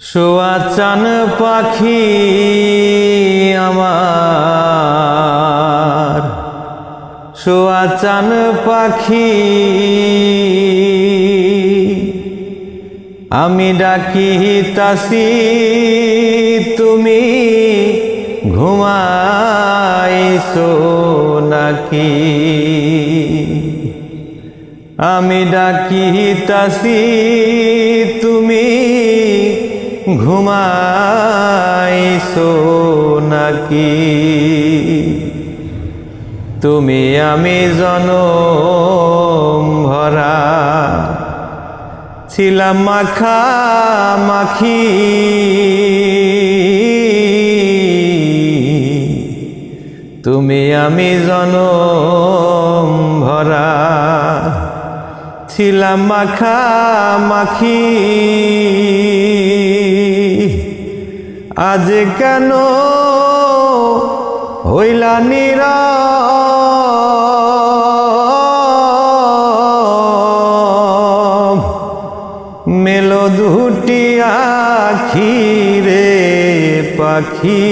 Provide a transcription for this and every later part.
সোয়াচান পাখি আমার। সোয়াচান পাখি আমি ডাকি তাসি তুমি ঘুমাইছো নাকি? আমি ডাকি তাসি ঘুমাইছো নাকি? তুমি আমি জনম ভরা। ছিলাম মাখা মাখি। তুমি আমি জনম ভরা। ছিলাম মাখা মাখি। আজ কেন হইলা নিরা মেলো দুটি আখি পাখি।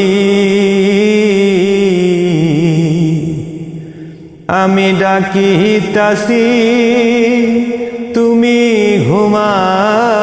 আমি ডাকি তাসি তুমি ঘুমাইছো।